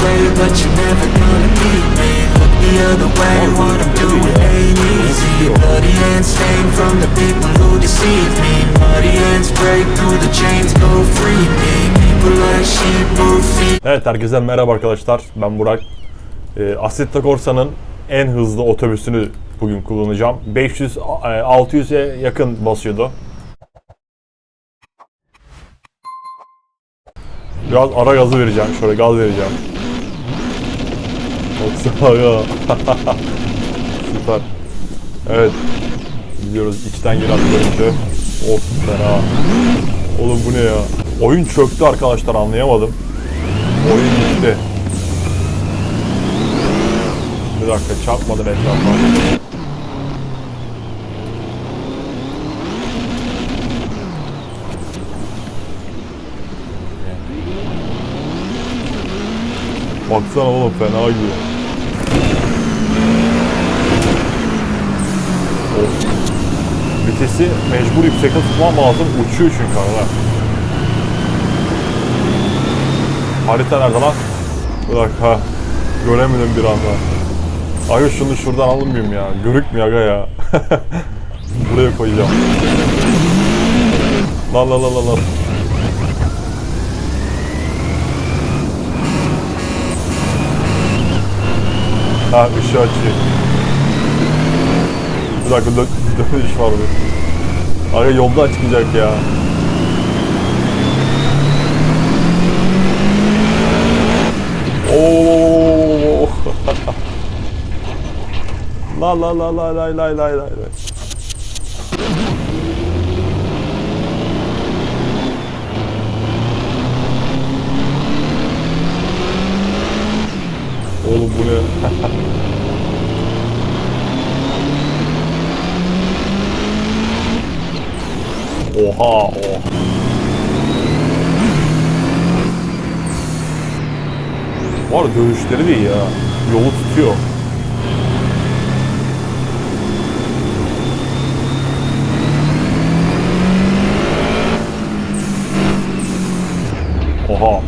play, but you're never gonna beat me Look the other way, what I'm doing ain't easy Bloody hands stained from the people who deceive me Muddy hands break through the chains, go free me Evet herkese merhaba arkadaşlar. Ben Burak. E, Assetto Corsa'nın en hızlı otobüsünü bugün kullanacağım. 500 e, 600'e yakın basıyordu. Biraz ara gazı vereceğim. Şöyle gaz vereceğim. Ya. Süper. Evet. Gidiyoruz içten giren bölümde. Of fena. Oğlum bu ne ya? Oyun çöktü arkadaşlar anlayamadım. Oyun gitti. Bir dakika çarpmadım etrafa. Baksana oğlum fena gidiyor. Of. Vitesi mecbur yüksekte tutmam lazım. Uçuyor çünkü arada. Harita nerede lan? Bir dakika. Göremedim bir anda. Aga şunu şuradan almayayım ya. Görükmüyor aga ya. Buraya koyacağım. Lan lan lan lan lan. Ha ışığı açıyor. Bir dakika dön dönüş var bir. Aga yolda çıkacak ya. Oo. la la la la la la la la. Oğlum bu ne? Oha oha. Var ya, dövüşleri de iyi ya. Yolu tutuyor. Oha.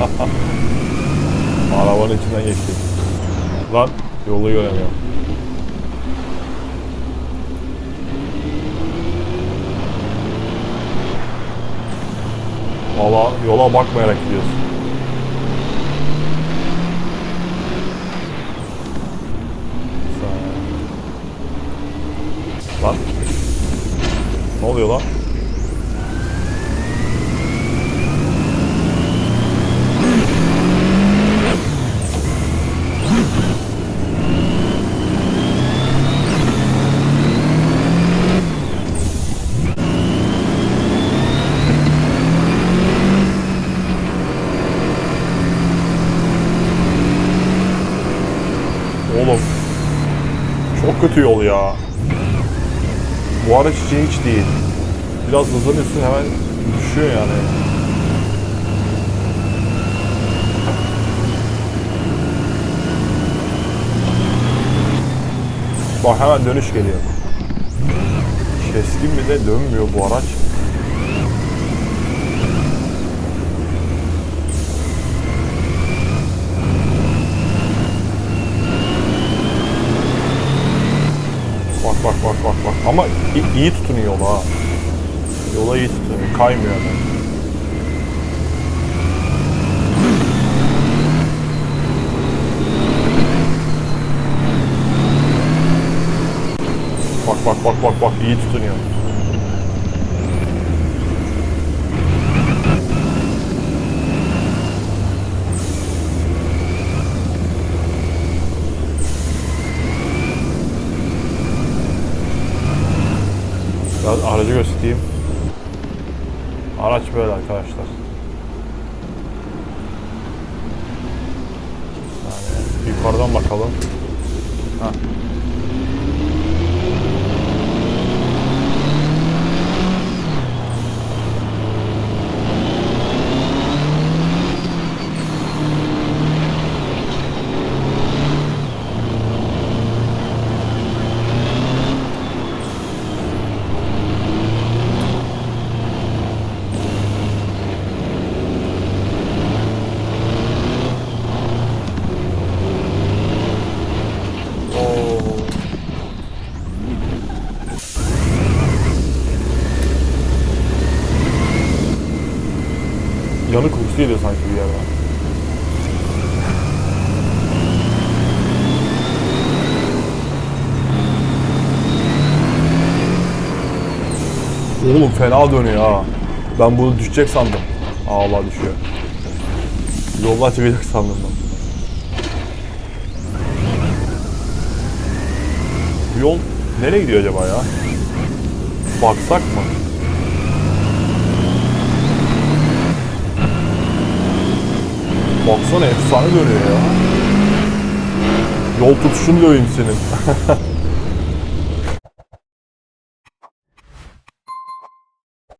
Arabanın içinden geçti. Lan yolu göremiyorum. Yola bakmayarak gidiyorsun. Lan. Ne oluyor lan? Oğlum. Çok kötü yol ya. Bu araç için hiç değil. Biraz hızlanıyorsun hemen düşüyor yani. Bak hemen dönüş geliyor. Keskin bir de dönmüyor bu araç. Bak bak bak bak bak. Ama i- iyi tutunuyor yola. Yola iyi tutunuyor. Kaymıyor hemen. Bak bak bak bak bak iyi tutunuyor. Araç böyle arkadaşlar. Yani yukarıdan bakalım. Heh. Yanık kokusu geliyor sanki bir yerden. Oğlum fena dönüyor ha. Ben bunu düşecek sandım. Allah düşüyor. Yoldan çıkacak sandım ben. Bu yol nereye gidiyor acaba ya? Baksak mı? Baksana efsane dönüyor ya. Yol tutuşunu döveyim senin.